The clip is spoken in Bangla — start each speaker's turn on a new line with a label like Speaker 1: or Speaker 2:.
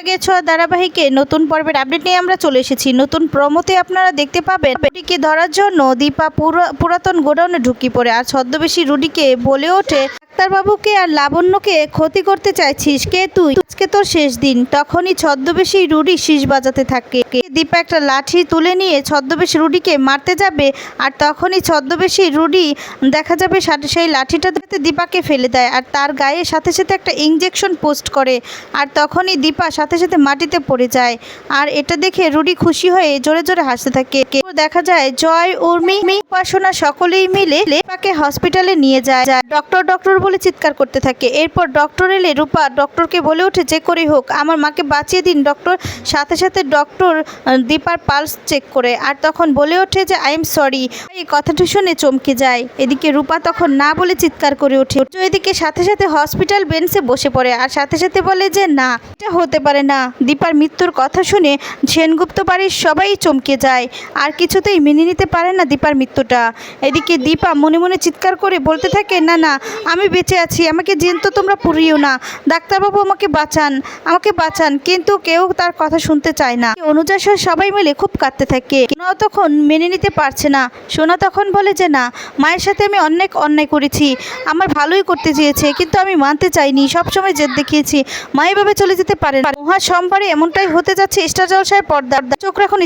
Speaker 1: আগে ছোঁয়া ধারাবাহিকে নতুন পর্বের আপডেট নিয়ে আমরা চলে এসেছি। নতুন প্রমোতে আপনারা দেখতে পাবেন রুডিকে ধরার জন্য দীপা পুরা- পুরাতন গোডাউনে ঢুকি পড়ে। আর ছদ্মবেশী রুডিকে বলে ওঠে ডাক্তারবাবুকে আর লাবণ্যকে ক্ষতি করতে চাইছিস, কে তুই? আজকে তোর শেষ দিন। তখনই ছদ্মবেশী রুডি শীষ বাজাতে থাকে। দীপা একটা লাঠি তুলে নিয়ে ছদ্মবেশী রুডিকে মারতে যাবে আর তখনই ছদ্মবেশী রুডি দেখা যাবে সেই লাঠিটা দীপাকে ফেলে দেয় আর তার গায়ে সাথে সাথে একটা ইঞ্জেকশন পোস্ট করে আর তখনই দীপা সাথে সাথে মাটিতে পড়ে যায় আর এটা দেখে রুডি খুশি হয়ে জোরে জোরে হাসতে থাকে। দেখা যায় জয়, উর্মি উপাসনা সকলেই মিলে দীপাকে হসপিটালে নিয়ে যায়। ডক্টর ডক্টর চিৎকার করতে থাকে। এরপর ডক্টর এলে রূপা, ডক্টরকে বলে ওঠে যে করেই হোক, আমার মাকে বাঁচিয়ে দিন, ডক্টর। সাথে সাথে ডক্টর দীপার পালস চেক করে। আর তখন বলে ওঠে যে, আই এম সরি। এই কথাটা শুনে চমকে যায়। এদিকে রূপা তখন না বলে চিৎকার করে ওঠে। এদিকে সাথে সাথে হসপিটাল বেঞ্চে বসে পড়ে। আর সাথে সাথে বলে যে, না, এটা হতে পারে না। দীপার মৃত্যুর কথা শুনে সেনগুপ্ত বাড়ির সবাই চমকে যায়। আর কিছুতেই মেনে নিতে পারে না দীপার মৃত্যুটা। এদিকে দীপা মনে মনে চিৎকার করে বলতে থাকে, না না, আমি বেঁচে আছি, আমাকে জেন্ত তোমরা পুরিও না। ডাক্তারবাবু আমাকে বাঁচান আমাকে বাঁচান, কিন্তু কেউ তার কথা শুনতে চায় না। অনুজা সবাই মিলে খুব কাঁদতে থাকে। সোনাও তখন মেনে নিতে পারছে না। সোনা তখন বলে যে, না, মায়ের সাথে আমি অনেক অন্যায় করেছি। আমার ভালোই করতে চেয়েছে, কিন্তু আমি মানতে চাইনি। সবসময় জেদ দেখিয়েছি। মা এভাবে চলে যেতে পারে। মহা সোমবারে এমনটাই হতে যাচ্ছে স্টার জলসায় পর্দার। চোখ রাখুন